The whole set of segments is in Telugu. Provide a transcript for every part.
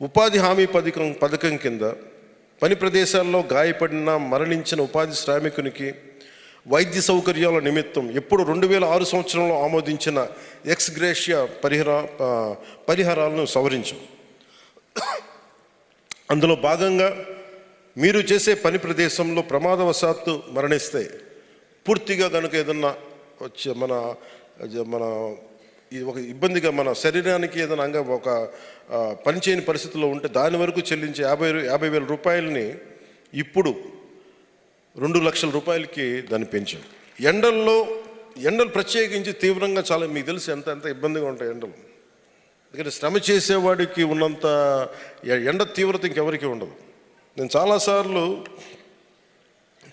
ఉపాధి హామీ పథకం పథకం కింద పని ప్రదేశాల్లో గాయపడిన మరణించిన ఉపాధి శ్రామికునికి వైద్య సౌకర్యాల నిమిత్తం ఎప్పుడు రెండు వేల ఆరు సంవత్సరంలో ఆమోదించిన ఎక్స్ గ్రేషియా పరిహార పరిహారాలను సవరించు. అందులో భాగంగా మీరు చేసే పని ప్రదేశంలో ప్రమాదవశాత్తు మరణిస్తే పూర్తిగా కనుక ఏదన్నా వచ్చే మన మన ఇది ఒక ఇబ్బందిగా మన శరీరానికి ఏదైనా అంగ ఒక పనిచేయని పరిస్థితిలో ఉంటే దాని వరకు చెల్లించే యాభై యాభై వేల రూపాయలని ఇప్పుడు రెండు లక్షల రూపాయలకి దాన్ని పెంచాం. ఎండల్లో ఎండలు ప్రత్యేకించి తీవ్రంగా చాలా మీకు తెలుసు ఎంత ఎంత ఇబ్బందిగా ఉంటాయి ఎండలు. ఎందుకంటే శ్రమ చేసేవాడికి ఉన్నంత ఎ- ఎండ తీవ్రత ఇంకెవరికి ఉండదు. నేను చాలాసార్లు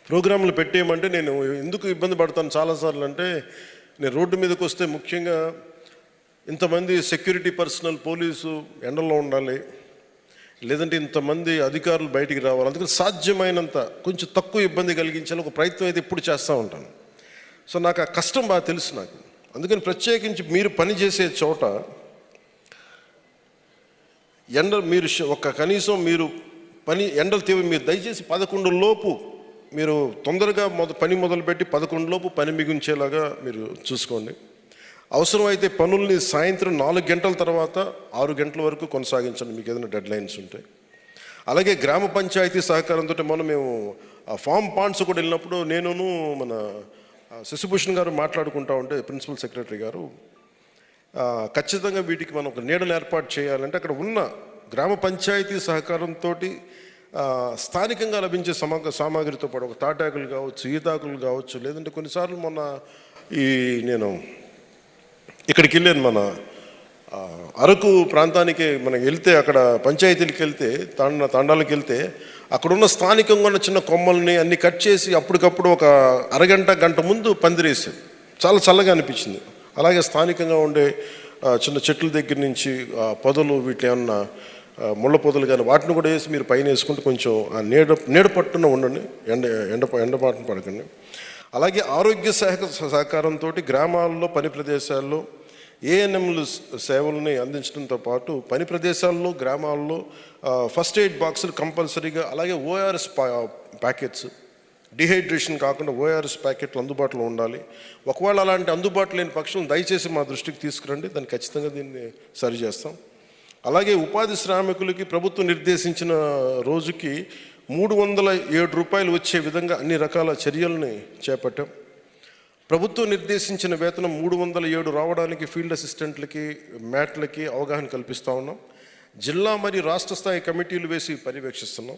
ప్రోగ్రాంలు పెట్టేయమంటే నేను ఎందుకు ఇబ్బంది పడతాను చాలాసార్లు అంటే నేను రోడ్డు మీదకి వస్తే ముఖ్యంగా ఇంతమంది సెక్యూరిటీ పర్సనల్ పోలీసు ఎండలో ఉండాలి లేదంటే ఇంతమంది అధికారులు బయటికి రావాలి. అందుకని సాధ్యమైనంత కొంచెం తక్కువ ఇబ్బంది కలిగించాలి ఒక ప్రయత్నం అయితే ఎప్పుడు చేస్తూ ఉంటాను. సో నాకు ఆ కష్టం బాగా తెలుసు నాకు. అందుకని ప్రత్యేకించి మీరు పని చేసే చోట ఎండ మీరు ఒక కనీసం మీరు పని ఎండలు తీవ్ర మీరు దయచేసి పదకొండు లోపు మీరు తొందరగా మొద పని మొదలుపెట్టి పదకొండు లోపు పని మిగుంచేలాగా మీరు చూసుకోండి. అవసరమైతే పనుల్ని సాయంత్రం నాలుగు గంటల తర్వాత ఆరు గంటల వరకు కొనసాగించండి. మీకు ఏదైనా డెడ్ లైన్స్ ఉంటాయి అలాగే గ్రామ పంచాయతీ సహకారంతో మనం మేము ఆ ఫామ్ పాండ్స్ కూడా వెళ్ళినప్పుడు నేనును మన శశిభూషణ్ గారు మాట్లాడుకుంటా ఉంటే ప్రిన్సిపల్ సెక్రటరీ గారు ఖచ్చితంగా వీటికి మనం ఒక నీడలు ఏర్పాటు చేయాలంటే అక్కడ ఉన్న గ్రామ పంచాయతీ సహకారంతో స్థానికంగా లభించే సమగ్ర సామాగ్రితో పాటు ఒక తాటాకులు కావచ్చు ఈతాకులు కావచ్చు లేదంటే కొన్నిసార్లు మొన్న ఈ నేను ఇక్కడికి వెళ్ళాను మన అరకు ప్రాంతానికి మనం వెళ్తే అక్కడ పంచాయతీలకు వెళ్తే తాండ తాండాలకు వెళ్తే అక్కడున్న స్థానికంగా ఉన్న చిన్న కొమ్మల్ని అన్ని కట్ చేసి అప్పటికప్పుడు ఒక అరగంట గంట ముందు పందిరేసారు చాలా చల్లగా అనిపించింది. అలాగే స్థానికంగా ఉండే చిన్న చెట్ల దగ్గర నుంచి పొదలు వీటి ఏమన్నా ముళ్ళ పొదలు కానీ వాటిని కూడా వేసి మీరు పైన వేసుకుంటే కొంచెం ఆ నీడ నీడ పట్టున ఉండండి. ఎండ ఎండ ఎండపాటున పడకండి. అలాగే ఆరోగ్య శాఖ సహకారంతో గ్రామాల్లో పని ప్రదేశాల్లో ఏఎన్ఎంలు సేవల్ని అందించడంతో పాటు పని ప్రదేశాల్లో గ్రామాల్లో ఫస్ట్ ఎయిడ్ బాక్సులు కంపల్సరీగా అలాగే ఓఆర్ఎస్ పా ప్యాకెట్స్. డిహైడ్రేషన్ కాకుండా ఓఆర్ఎస్ ప్యాకెట్లు అందుబాటులో ఉండాలి. ఒకవేళ అలాంటి అందుబాటులో లేని పక్షం దయచేసి మా దృష్టికి తీసుకురండి. దాన్ని ఖచ్చితంగా దీన్ని సరిచేస్తాం. అలాగే ఉపాధి శ్రామికులకి ప్రభుత్వం నిర్దేశించిన రోజుకి మూడు వందల ఏడు రూపాయలు వచ్చే విధంగా అన్ని రకాల చర్యల్ని చేపట్టాం. ప్రభుత్వం నిర్దేశించిన వేతనం మూడు వందల ఏడు రావడానికి ఫీల్డ్ అసిస్టెంట్లకి మ్యాట్లకి అవగాహన కల్పిస్తూ ఉన్నాం. జిల్లా మరియు రాష్ట్ర స్థాయి కమిటీలు వేసి పర్యవేక్షిస్తున్నాం.